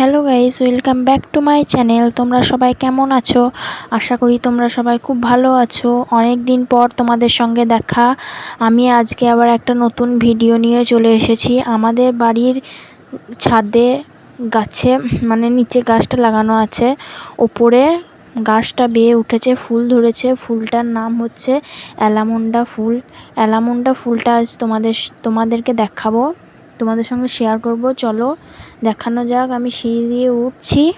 Hello guys welcome back to my channel তোমরা সবাই কেমন আছো? আশা করি তোমরা সবাই খুব ভালো আছো। অনেক দিন পর তোমাদের সঙ্গে দেখা। আমি আজকে আবার একটা নতুন ভিডিও নিয়ে চলে এসেছি। আমাদের বাড়ির ছাদে গাছে মানে নিচে গাছটা লাগানো আছে। ওপরে গাছটা বেয়ে উঠেছে, ফুল ধরেছে। ফুলটার নাম হচ্ছে অ্যালামুন্ডা ফুল। অ্যালামুন্ডা ফুলটা আজ তোমাদের, তোমাদেরকে দেখাবো। তোমাদের সঙ্গে শেয়ার করব। চলো, দেখানো যাক। আমি সিঁড়ি দিয়ে উঠছি।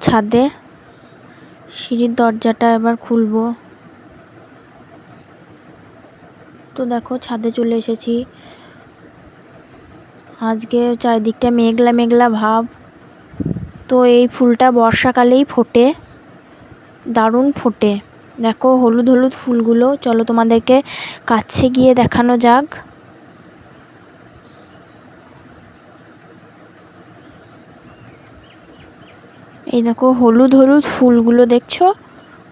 ছাদে। সিঁড়ির দরজাটা এবার খুলবো। তো দেখো, ছাদে চলে এসেছি। আজকে চারিদিকটা মেঘলা মেঘলা ভাব। তো এই ফুলটা বর্ষাকালেই ফোটে। দারুণ ফোটে। দেখো, হলুদ হলুদ ফুলগুলো। চলো তোমাদেরকে কাছে গিয়ে দেখানো যাক। এই দেখো হলুদ হলুদ ফুলগুলো দেখছ?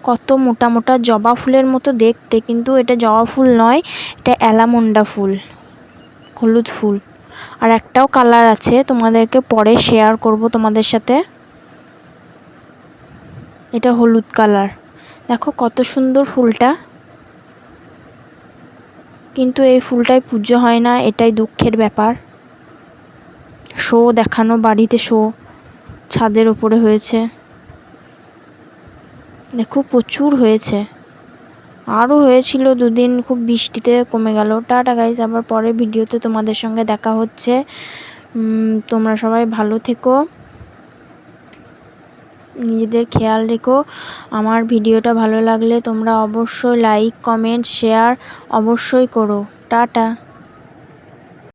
কত মোটা মোটা জবা ফুলের মতো দেখতে, কিন্তু এটা জবা ফুল নয়, এটা অ্যালামন্ডা ফুল, হলুদ ফুল। আর একটাও কালার আছে, তোমাদেরকে পরে শেয়ার করব তোমাদের সাথে। এটা হলুদ কালার। দেখো কত সুন্দর ফুলটা। কিন্তু এই ফুলটাই পুজো হয় না, এটাই দুঃখের ব্যাপার। শো দেখানো, বাড়িতে শো ছাদের ওপরে হয়েছে। দেখো প্রচুর হয়েছে। আরও হয়েছিল দুদিন, খুব বৃষ্টিতে কমে গেল। টাটা গাইজ আবার পরে ভিডিওতে তোমাদের সঙ্গে দেখা হচ্ছে। তোমরা সবাই ভালো থেকো। নিজেদের খেয়াল রেখো। আমার ভিডিওটা ভালো লাগলে তোমরা অবশ্যই লাইক কমেন্ট শেয়ার অবশ্যই করো। টাটা।